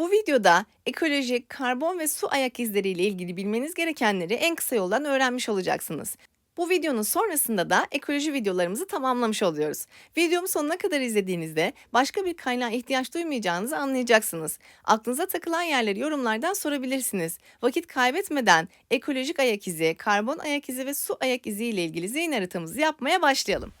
Bu videoda ekolojik, karbon ve su ayak izleriyle ilgili bilmeniz gerekenleri en kısa yoldan öğrenmiş olacaksınız. Bu videonun sonrasında da ekoloji videolarımızı tamamlamış oluyoruz. Videomu sonuna kadar izlediğinizde başka bir kaynağa ihtiyaç duymayacağınızı anlayacaksınız. Aklınıza takılan yerleri yorumlardan sorabilirsiniz. Vakit kaybetmeden ekolojik ayak izi, karbon ayak izi ve su ayak izi ile ilgili zihin haritamızı yapmaya başlayalım.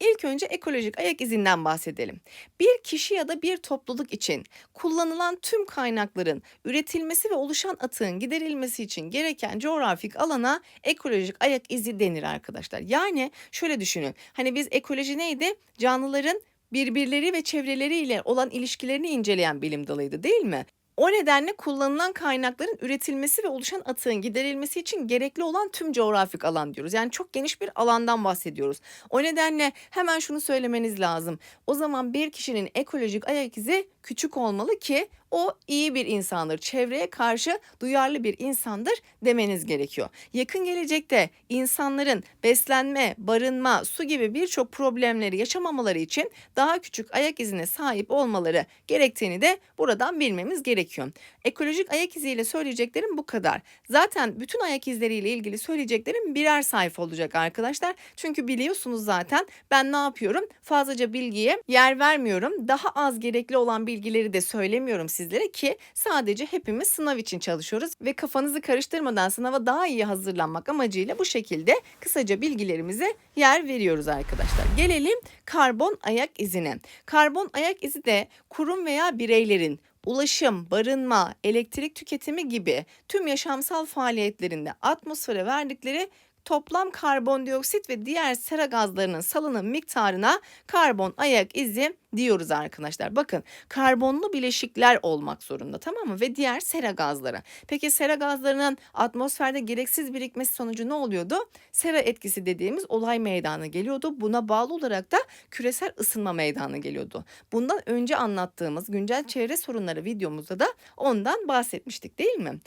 İlk önce ekolojik ayak izinden bahsedelim. Bir kişi ya da bir topluluk için kullanılan tüm kaynakların üretilmesi ve oluşan atığın giderilmesi için gereken coğrafik alana ekolojik ayak izi denir arkadaşlar. Yani şöyle düşünün. Hani biz ekoloji neydi? Canlıların birbirleri ve çevreleriyle olan ilişkilerini inceleyen bilim dalıydı değil mi? O nedenle kullanılan kaynakların üretilmesi ve oluşan atığın giderilmesi için gerekli olan tüm coğrafik alan diyoruz. Yani çok geniş bir alandan bahsediyoruz. O nedenle hemen şunu söylemeniz lazım. O zaman bir kişinin ekolojik ayak izi küçük olmalı ki o iyi bir insandır. Çevreye karşı duyarlı bir insandır demeniz gerekiyor. Yakın gelecekte insanların beslenme, barınma, su gibi birçok problemleri yaşamamaları için daha küçük ayak izine sahip olmaları gerektiğini de buradan bilmemiz gerekiyor. Ekolojik ayak iziyle söyleyeceklerim bu kadar. Zaten bütün ayak izleriyle ilgili söyleyeceklerim birer sayfa olacak arkadaşlar. Çünkü biliyorsunuz zaten ben ne yapıyorum? Fazlaca bilgiye yer vermiyorum. Daha az gerekli olan bilgileri de söylemiyorum sizlere ki sadece hepimiz sınav için çalışıyoruz ve kafanızı karıştırmadan sınava daha iyi hazırlanmak amacıyla bu şekilde kısaca bilgilerimize yer veriyoruz arkadaşlar. Gelelim karbon ayak izine. Karbon ayak izi de kurum veya bireylerin ulaşım, barınma, elektrik tüketimi gibi tüm yaşamsal faaliyetlerinde atmosfere verdikleri toplam karbondioksit ve diğer sera gazlarının salınım miktarına karbon ayak izi diyoruz arkadaşlar. Bakın karbonlu bileşikler olmak zorunda tamam mı? Ve diğer sera gazları. Peki sera gazlarının atmosferde gereksiz birikmesi sonucu ne oluyordu? Sera etkisi dediğimiz olay meydana geliyordu. Buna bağlı olarak da küresel ısınma meydana geliyordu. Bundan önce anlattığımız güncel çevre sorunları videomuzda da ondan bahsetmiştik değil mi?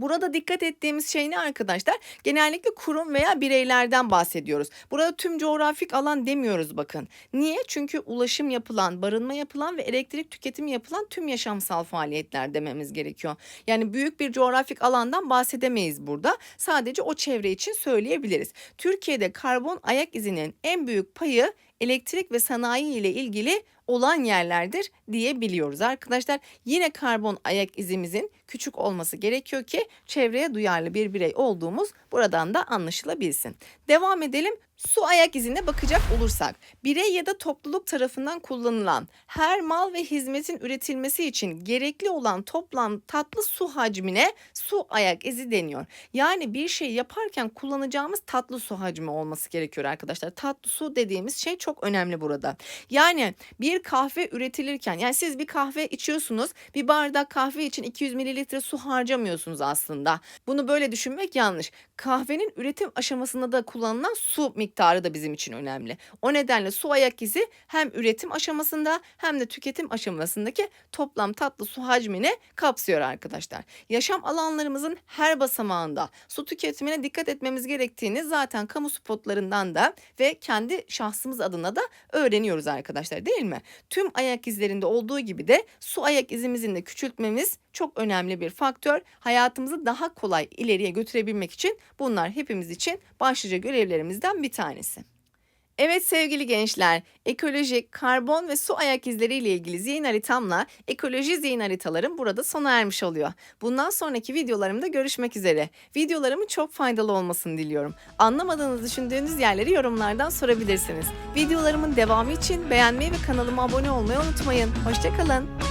Burada dikkat ettiğimiz şey ne arkadaşlar? Genellikle kurum veya bireylerden bahsediyoruz. Burada tüm coğrafik alan demiyoruz bakın. Niye? Çünkü ulaşım yapılan, barınma yapılan ve elektrik tüketimi yapılan tüm yaşamsal faaliyetler dememiz gerekiyor. Yani büyük bir coğrafik alandan bahsedemeyiz burada. Sadece o çevre için söyleyebiliriz. Türkiye'de karbon ayak izinin en büyük payı elektrik ve sanayi ile ilgili olan yerlerdir diyebiliyoruz arkadaşlar. Yine karbon ayak izimizin küçük olması gerekiyor ki çevreye duyarlı bir birey olduğumuz buradan da anlaşılabilsin. Devam edelim. Su ayak izine bakacak olursak, birey ya da topluluk tarafından kullanılan her mal ve hizmetin üretilmesi için gerekli olan toplam tatlı su hacmine su ayak izi deniyor. Yani bir şey yaparken kullanacağımız tatlı su hacmi olması gerekiyor arkadaşlar. Tatlı su dediğimiz şey çok önemli burada. Yani kahve üretilirken, yani siz bir kahve içiyorsunuz, bir bardak kahve için 200 mililitre su harcamıyorsunuz aslında. Bunu böyle düşünmek yanlış. Kahvenin üretim aşamasında da kullanılan su miktarı da bizim için önemli. O nedenle su ayak izi hem üretim aşamasında hem de tüketim aşamasındaki toplam tatlı su hacmini kapsıyor arkadaşlar. Yaşam alanlarımızın her basamağında su tüketimine dikkat etmemiz gerektiğini zaten kamu spotlarından da ve kendi şahsımız adına da öğreniyoruz arkadaşlar değil mi? Tüm ayak izlerinde olduğu gibi de su ayak izimizin de küçültmemiz çok önemli bir faktör. Hayatımızı daha kolay ileriye götürebilmek için bunlar hepimiz için başlıca görevlerimizden bir tanesi. Evet sevgili gençler, ekolojik, karbon ve su ayak izleri ile ilgili zihin haritamla ekoloji zihin haritalarım burada sona ermiş oluyor. Bundan sonraki videolarımda görüşmek üzere. Videolarımın çok faydalı olmasını diliyorum. Anlamadığınız düşündüğünüz yerleri yorumlardan sorabilirsiniz. Videolarımın devamı için beğenmeyi ve kanalıma abone olmayı unutmayın. Hoşçakalın.